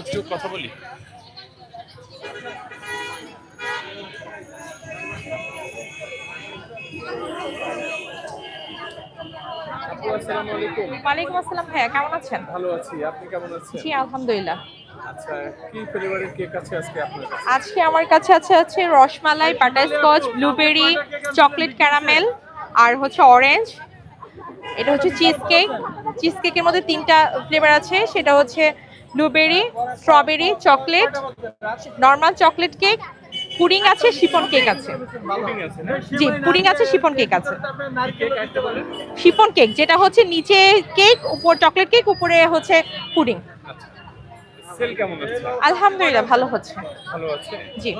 একটু কথা বলি। আসসালামু আলাইকুম। ওয়ালাইকুম আসসালাম ভাইয়া কেমন আছেন? ভালো আছি আপনি কেমন আছেন? জি আলহামদুলিল্লাহ। আচ্ছা কি ফ্লেভারের কেক আছে আজকে আপনার কাছে? আজকে আমার কাছে আছে আছে rasmalai butterscotch blueberry chocolate caramel আর হচ্ছে অরেঞ্জ এটা হচ্ছে চিজ কেক চিজ কেকের মধ্যে তিনটা ফ্লেভার আছে সেটা হচ্ছে blueberry strawberry chocolate normal chocolate cake pudding আছে শিফন কেক আছে। জি পুডিং আছে শিফন কেক আছে। শিফন কেক যেটা হচ্ছে নিচে কেক উপর চকলেট কেক উপরে হচ্ছে পুডিং। আচ্ছা। সেল কেমন হচ্ছে? আলহামদুলিল্লাহ ভালো হচ্ছে। ভালো আছে? জি।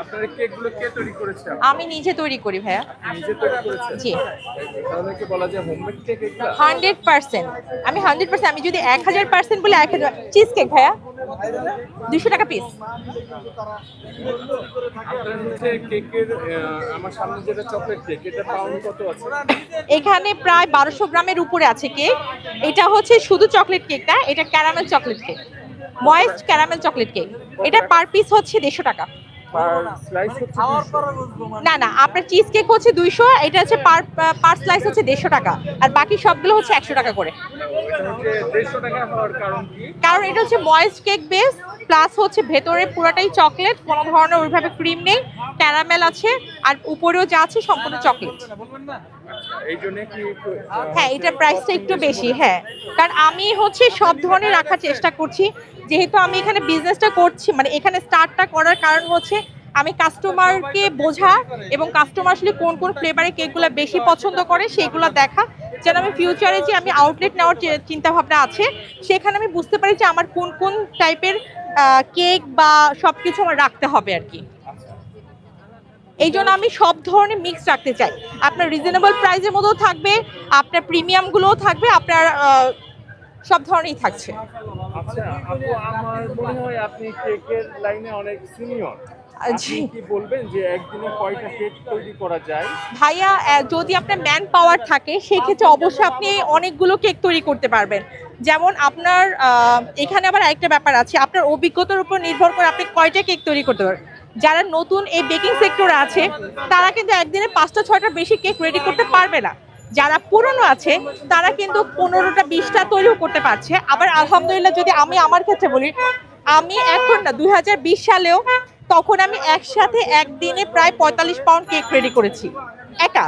আপনার কেকগুলো কে তৈরি আমি নিজে তৈরি করি ভাইয়া। নিজে তৈরি করেছেন? জি। তাহলে কি বলা যায় হোমমেড কেক এগুলা হান্ড্রেড পার্সেন্ট। আমি হান্ড্রেড পার্সেন্ট আমি যদি এক হাজার পার্সেন্ট বলে এক হাজার চিজ কেক ভাইয়া। দুশো টাকা পিস এখানে প্রায় বারোশো গ্রামের উপরে আছে কেক এটা হচ্ছে শুধু চকলেট কেক না এটা caramel chocolate cake moist caramel chocolate cake এটা পার পিস হচ্ছে দেড়শো টাকা। পার স্লাইস হচ্ছে 200 না না আপনার চিজ কেক হচ্ছে দুইশো এটা হচ্ছে পার পার স্লাইস হচ্ছে দেড়শো টাকা। আর বাকি সবগুলো হচ্ছে একশো টাকা করে। কারণ এটা হচ্ছে ময়েস্ট কেক বেস প্লাস হচ্ছে ভেতরে পুরোটাই চকলেট কোনো ধরনের ওইভাবে ক্রিম নেই ক্যারামেল আছে আর উপরেও যা আছে সম্পূর্ণ চকলেট। আহ, হ্যাঁ এটা প্রাইসটা একটু বেশি হ্যাঁ। কারণ আমি হচ্ছে সব ধরনের রাখার চেষ্টা করছি যেহেতু আমি এখানে বিজনেসটা করছি মানে এখানে স্টার্টটা করার কারণ হচ্ছে আমি কাস্টমারকে বোঝা এবং কাস্টমার আসলে কোন কোন ফ্লেভারের কেকগুলো বেশি পছন্দ করে সেগুলো দেখা। যেন আমি ফিউচারে যে আমি আউটলেট নেওয়ার চিন্তা ভাবনা আছে, সেখানে আমি বুঝতে পারি যে আমার কোন কোন টাইপের কেক বা সব কিছু আমার রাখতে হবে আর কি। এই জন্য আমি সব ধরনের মিক্স রাখতে চাই। আপনার রিজনেবল প্রাইসের মধ্যেও থাকবে, আপনার প্রিমিয়ামগুলোও থাকবে, আপনার সব ধরনেরই থাকছে। আচ্ছা আমার মনে হয় আপনি কেকের লাইনে অনেক সিনিয়র কি বলবেন যে একদিনে কয়টা কেক তৈরি করা যায়? ভাইয়া যদি আপনার ম্যান পাওয়ার থাকে সেক্ষেত্রে অবশ্যই আপনি অনেকগুলো কেক তৈরি করতে পারবেন। যেমন আপনার এখানে আবার আরেকটা ব্যাপার আছে। আপনার অভিজ্ঞতার উপর নির্ভর করে আপনি কয়টা কেক তৈরি করতে পারবেন। যারা নতুন এই বেকিং সেক্টরে আছে তারা কিন্তু একদিনে পাঁচটা ছয়টা বেশি কেক রেডি করতে পারবে না। যারা পুরনো আছে তারা কিন্তু পনেরোটা বিশটা তৈরিও করতে পারছে। আবার আলহামদুলিল্লাহ যদি আমি আমার ক্ষেত্রে বলি আমি এখন না দুই হাজার বিশ সালেও তখন আমি একসাথে একদিনে প্রায় পঁয়তাল্লিশ পাউন্ড কেক রেডি করেছি। একা।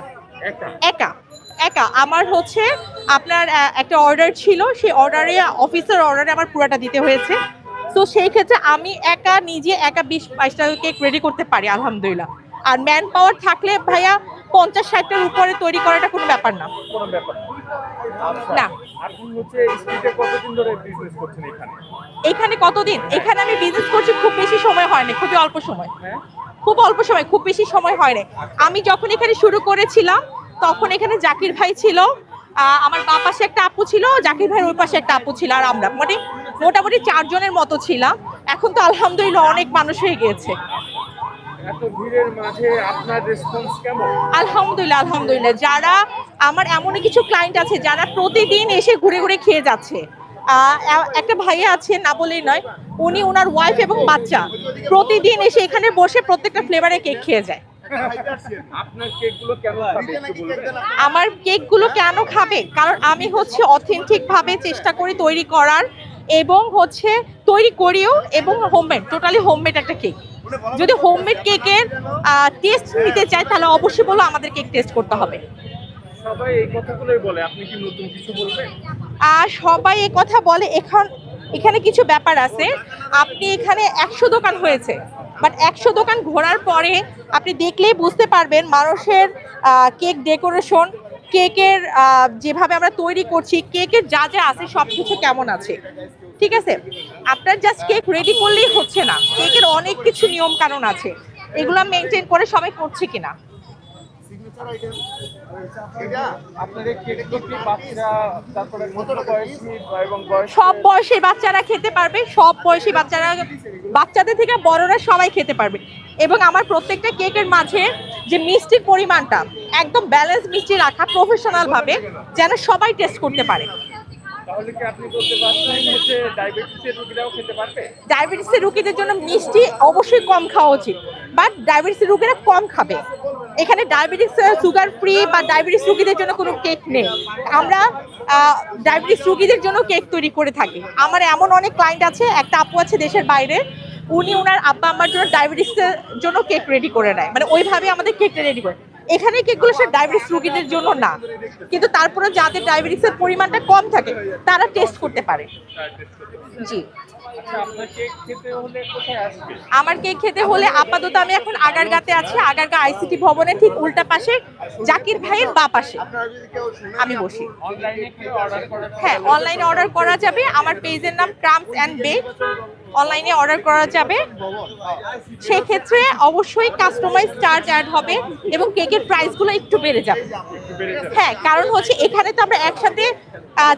একা। একা। আমার হচ্ছে আপনার একটা অর্ডার ছিল সেই অর্ডারে অফিসের অর্ডারে আমার পুরোটা দিতে হয়েছে। তো সেই ক্ষেত্রে আমি একা নিজে একা বিশ বাইশটা কেক রেডি করতে পারি আলহামদুলিল্লাহ। আর ম্যান পাওয়ার থাকলে ভাইয়া পঞ্চাশ ষাটটার উপরে তৈরি করাটা কোনো ব্যাপার না। না। আচ্ছা, এখানে? কতদিন? এখানে আমি বিজনেস করছি খুব বেশি হয়নি খুবই অল্প সময়। খুব অল্প সময় খুব বেশি সময় হয়নি। আমি যখন এখানে শুরু করেছিলাম তখন এখানে জাকির ভাই ছিল। আমার বা পাশে একটা আপু ছিল জাকির ভাইয়ের ওই পাশে একটা আপু ছিল আর আমরা। মানে মোটামুটি চারজনের মতো ছিলাম। এখন তো আলহামদুলিল্লাহ অনেক মানুষ হয়ে গিয়েছে। আলহামদুলিল্লাহ আলহামদুলিল্লাহ। যারা আমার এমনই কিছু ক্লায়েন্ট আছে যারা প্রতিদিন এসে ঘুরে ঘুরে খেয়ে যাচ্ছে। আহ, একটা ভাইয়া আছে না বলেই নয় উনি ওনার ওয়াইফ এবং বাচ্চা। প্রতিদিন এসে এখানে বসে প্রত্যেকটা ফ্লেভারে কেক খেয়ে যায়। আমার কেকগুলো কেন খাবে? কারণ আমি হচ্ছে অথেন্টিক ভাবে চেষ্টা করি তৈরি করার এবং হচ্ছে তৈরি করিও এবং হোমমেড টোটালি হোমমেড একটা কেক যদি হোমমেড কেকের টেস্ট নিতে চাই তাহলে অবশ্যই বলো আমাদের কেক টেস্ট করতে হবে। সবাই এই কথাগুলোই বলে। আপনি কি নতুন কিছু বলবেন? আর সবাই এ কথা বলে। এখন এখানে কিছু ব্যাপার আছে। আপনি এখানে একশো দোকান হয়েছে। বাট একশো দোকান ঘোরার পরে আপনি দেখলেই বুঝতে পারবেন মানুষের কেক ডেকোরেশন, কেকের যেভাবে আমরা তৈরি করছি, কেকের যা যা আছে সব কিছু কেমন আছে। ঠিক আছে? আপনার জাস্ট কেক রেডি করলেই হচ্ছে না। কেকের অনেক কিছু নিয়ম কানুন আছে। এগুলো মেনটেন করে সবাই করছে কিনা? সব বয়সের বাচ্চারা খেতে পারবে সব বয়সী বাচ্চারা বাচ্চাদের থেকে বড়রা সবাই খেতে পারবে। এবং আমার প্রত্যেকটা কেকের মাঝে যে মিষ্টির পরিমাণটা একদম ব্যালেন্স মিষ্টি রাখা প্রফেশনাল ভাবে যেন সবাই টেস্ট করতে পারে। তাহলে কি আপনি বলতে পারছেন হচ্ছে ডায়াবেটিসের রোগীরাও খেতে পারবে? ডায়াবেটিসের রোগীদের জন্য মিষ্টি অবশ্যই কম খাওয়া উচিত বাট ডায়াবেটিসের রোগীরা কম খাবে। এখানে ডায়াবেটিস সুগার ফ্রি বা ডায়াবেটিস রুগীদের জন্য কোনো কেক নেই। আমরা ডায়াবেটিস রুগীদের জন্য কেক তৈরি করে থাকি। আমার এমন অনেক ক্লায়েন্ট আছে, একটা আপু আছে দেশের বাইরে, উনি ওনার আব্বা আম্মার জন্য ডায়াবেটিসের জন্য কেক রেডি করে নেয়। মানে ওইভাবে আমাদের কেকটা রেডি করে। এখানে কেকগুলো সে ডায়াবেটিস রোগীদের জন্য না। কিন্তু তারপরে যাদের ডায়াবেটিসের পরিমাণটা কম থাকে, তারা টেস্ট করতে পারে। জি। আচ্ছা আমার কেক খেতে হলে আপাতত আমি এখন আগারগাতে আছি আগারগা আইসিটি ভবনে ঠিক উল্টা পাশে জাকির ভাইয়ের বা পাশে। আমি বসি। হ্যাঁ অনলাইনে অর্ডার করা যাবে। আমার পেজের নাম ক্রামস অ্যান্ড বেক অনলাইনে অর্ডার করা যাবে। সেক্ষেত্রে অবশ্যই কাস্টমাইজ চার্জ অ্যাড হবে এবং কেকের প্রাইসগুলো একটু বেড়ে যাবে। হ্যাঁ কারণ হচ্ছে এখানে তো আমরা একসাথে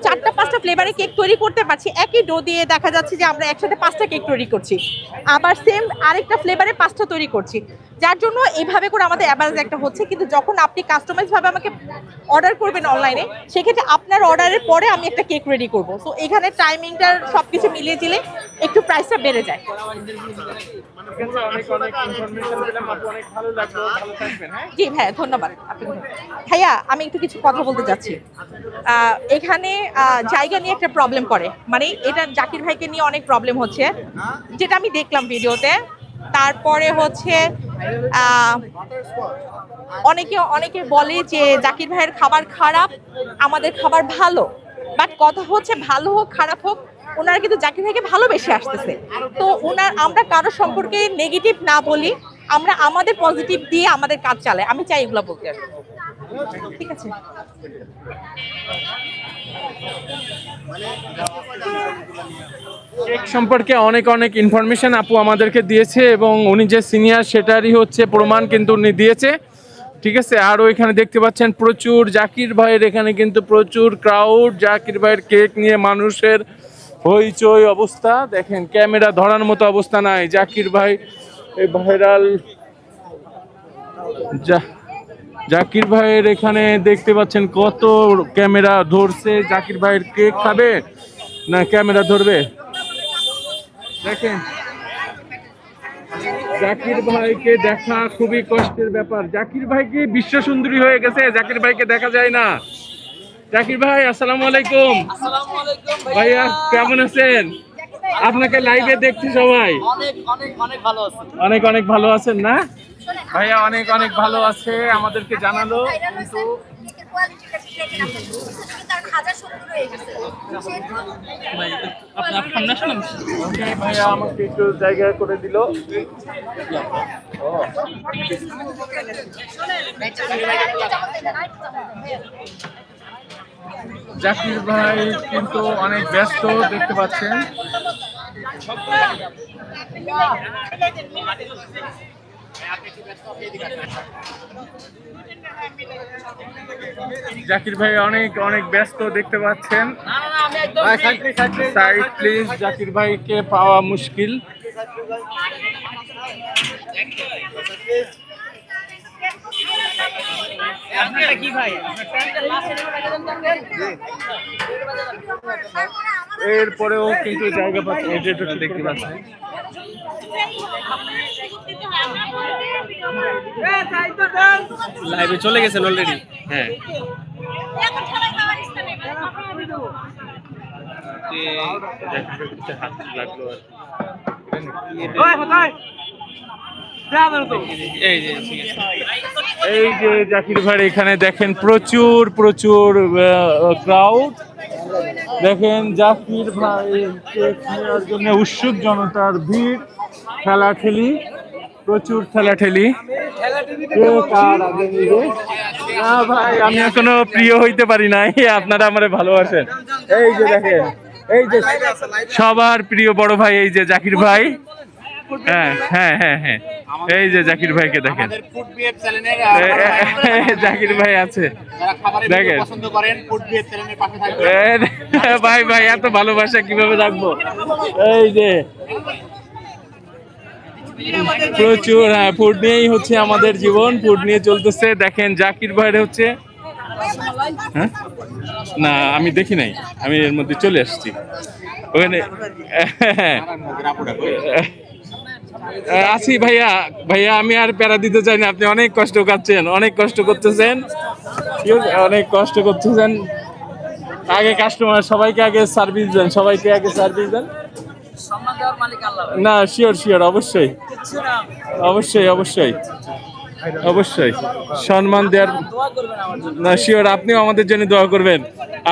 চারটা, পাঁচটা ফ্লেভারে কেক তৈরি করতে পারছি। একই ডো দিয়ে দেখা যাচ্ছে যে আমরা একসাথে পাঁচটা কেক তৈরি করছি। আবার সেম আরেকটা ফ্লেভারে পাঁচটা তৈরি করছি। যার জন্য এইভাবে করে আমাদের অ্যাভারেজ একটা হচ্ছে। কিন্তু যখন আপনি কাস্টমাইজ ভাবে আমাকে অর্ডার করবেন অনলাইনে সেক্ষেত্রে আপনার অর্ডারের পরে আমি একটা কেক রেডি করব। সো এখানে টাইমিংটার সব কিছু মিলিয়ে দিলে একটু প্রাইসটা বেড়ে যায়। হ্যাঁ জি ভাইয়া, ধন্যবাদ। ভাইয়া, আমি একটু কিছু কথা বলতে চাচ্ছি। এখানে জায়গা নিয়ে একটা প্রবলেম করে। মানে এটা জাকির ভাইকে নিয়ে অনেক প্রবলেম হচ্ছে। যেটা আমি দেখলাম ভিডিওতে। তারপরে হচ্ছে অনেকে অনেকে বলে যে জাকির ভাইয়ের খাবার খারাপ, আমাদের খাবার ভালো। বাট কথা হচ্ছে, ভালো হোক, খারাপ হোক ওনারা কিন্তু জাকির ভাইকে ভালোবেসে আসতেছে। তো ওনার, আমরা কারও সম্পর্কে নেগেটিভ না বলি, আমরা আমাদের পজিটিভ দিয়ে আমাদের কাজ চালাই। আমি চাই এগুলো বলতে ঠিক আছে? কেক সম্পর্কে অনেক অনেক ইনফরমেশন আপু আমাদেরকে দিয়েছে এবং উনি যে সিনিয়র সেটারই হচ্ছে প্রমাণ কিন্তু উনি দিয়েছে। ঠিক আছে? আরও এখানে দেখতে পাচ্ছেন প্রচুর জাকির ভাইয়ের এখানে কিন্তু প্রচুর ক্রাউড জাকির ভাইয়ের কেক নিয়ে মানুষের হইচই অবস্থা। দেখেন, ক্যামেরা ধরার মতো অবস্থা নাই। জাকির ভাই এই ভাইরাল। জাকির ভাইয়ের এখানে দেখতে পাচ্ছেন কত ক্যামেরা ধরছে। জাকির ভাইয়ের কেক খাবে না ক্যামেরা ধরবে? দেখেন, জাকির ভাইকে দেখা খুবই কষ্টের ব্যাপার। জাকির ভাই কি বিশ্ব সুন্দরী হয়ে গেছে, জাকির ভাইকে দেখা যায় না। জাকির ভাই আসসালামু আলাইকুম। ভাইয়া। কেমন আছেন? আপনাকে লাইভে দেখছি সবাই। অনেক অনেক ভালো আছে। অনেক অনেক ভালো আছেন না? ভাইয়া অনেক অনেক ভালো আছে আমাদেরকে জানালো। কিন্তু ভাইয়া আমাকে একটু জায়গা করে দিল। জাকির ভাই কিন্তু অনেক ব্যস্ত, দেখতে পাচ্ছেন। জাকির ভাই অনেক অনেক ব্যস্ত, দেখতে পাচ্ছেন। সাইড প্লিজ জাকির ভাইকে পাওয়া মুশকিল। আপনারটা কি ভাই? এরপরেও কিন্তু জায়গা পাচ্ছে এই দেখতে পাচ্ছেন। লাইভে চলে গেছেন অলরেডি হ্যাঁ। লাগল আর এই যে ঠিক আছে। এই যে জাকির ভাই এখানে দেখেন প্রচুর প্রচুর ক্রাউড দেখেন জাকির ভাই নেওয়ার জন্য উৎসুক জনতার ভিড় খেলাঠেলি প্রচুর নিবে। না ভাই, আমি এখনও প্রিয় হইতে পারি নাই, আপনারা আমারে ভালোবাসেন। এই যে দেখেন, এই যে সবার প্রিয় বড় ভাই এই যে জাকির ভাই। হ্যাঁ হ্যাঁ হ্যাঁ হ্যাঁ। এই যে জাকির ভাইকে দেখেন। জাকির ভাই আছে। দেখেন। ভাই ভাই এত ভালোবাসা কীভাবে রাখব? এই যে। প্রচুর হ্যাঁ ফুড নিয়েই হচ্ছে আমাদের জীবন ফুড নিয়ে চলতেছে। দেখেন জাকির ভাইয়ের হচ্ছে হ্যাঁ? না আমি দেখি নাই। আমি এর মধ্যে চলে আসছি। ওখানে আছি ভাইয়া ভাইয়া, আমি আর প্যারা দিতে চাই না, আপনি অনেক কষ্ট করছেন, অনেক কষ্ট করতেছেন। অনেক কষ্ট করতেছেন। আগে কাস্টমার সবাইকে আগে সার্ভিস দেন, সবাইকে আগে সার্ভিস দেন। না শিওর শিওর অবশ্যই। অবশ্যই অবশ্যই। অবশ্যই। সম্মান দেওয়ার না শিওর আপনিও আমাদের জন্য দোয়া করবেন।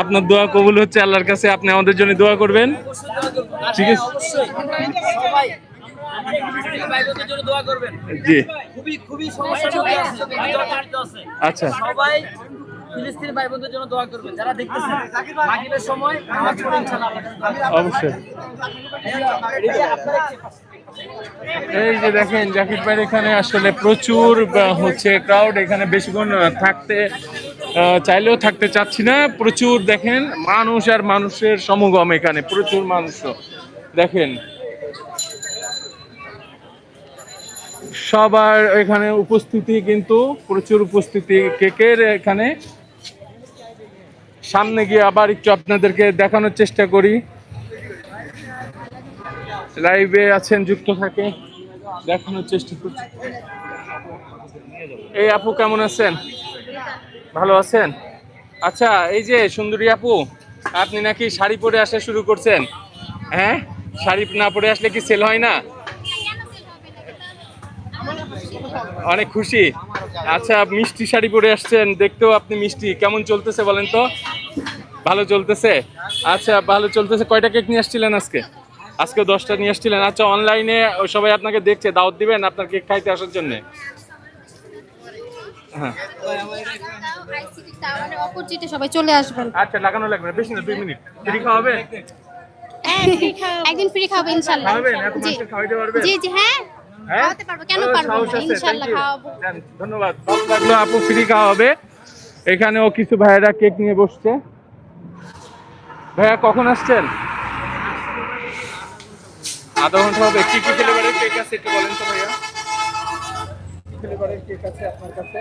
আপনার দোয়া কবুল হচ্ছে, আল্লাহর কাছে আপনি আমাদের জন্য দোয়া করবেন। ঠিক আছে। জি। খুবই খুবই সমস্যার মধ্যে আছে আচ্ছা। সবাই ফিলিস্তিনি ভাই বোনদের জন্য দোয়া করবেন যারা দেখতেছেন। মাগরিবের সময় নামাজ পড়ে ইনশাআল্লাহ আল্লাহর কাছে। দোয়া করবেন। অবশ্যই। এই যে আপনারা এই যে দেখেন জাকির ভাইয়ের এখানে আসলে প্রচুর হচ্ছে ক্রাউড এখানে বেশিক্ষণ থাকতে চাইলেও থাকতে চাচ্ছি না। প্রচুর দেখেন মানুষ আর মানুষের সমগম এখানে প্রচুর মানুষ দেখেন সবার এখানে উপস্থিতি কিন্তু, প্রচুর উপস্থিতি। কেকের এখানে? সামনে গিয়ে আবার একটু আপনাদেরকে দেখানোর চেষ্টা করি। লাইভে আছেন, যুক্ত থাকে। দেখানোর চেষ্টা করছি। এই আপু, কেমন আছেন? ভালো আছেন? আচ্ছা এই যে সুন্দরী আপু, আপনি নাকি শাড়ি পরে আসা শুরু করছেন? হ্যাঁ? শাড়ি না পরে আসলে কি সেল হয় না? অনেক খুশি। আচ্ছা মিষ্টি শাড়ি পরে আসছেন দেখতেও আপনি মিষ্টি। কেমন চলতেছে বলেন তো? ভালো চলতেছে? আচ্ছা ভালো চলতেছে। কয়টা কেক নিয়ে আসছিলেন আজকে? আজকে দশটা নিয়ে আসছিলেন। আচ্ছা অনলাইনে সবাই আপনাকে দেখছে দাওয়াত দিবেন আপনার কেক খাইতে আসার জন্য? হ্যাঁ। সবাই চলে আসবেন আচ্ছা লাগানো লাগবে না বেশি না দুই মিনিট। ফ্রি খাওয়াবে একদিন ফ্রি খাব ইনশাল্লাহ। খাওয়াবেন? এত জি। জি হ্যাঁ হ্যাঁ? খাওয়াতে পারব। কেন পারব. খাওয়াবো। ধন্যবাদ। ভালো লাগল আপু ফ্রি খাওয়া হবে। এখানেও কিছু ভাইয়েরা কেক নিয়ে বসছে। ভাইয়া কখন আসছেন? আধা ঘণ্টা হবে। কি কি ফ্লেভারের কেক আছে একটু বলেন তো ভাইয়া। ফ্লেভারের কেক আছে আপনার কাছে?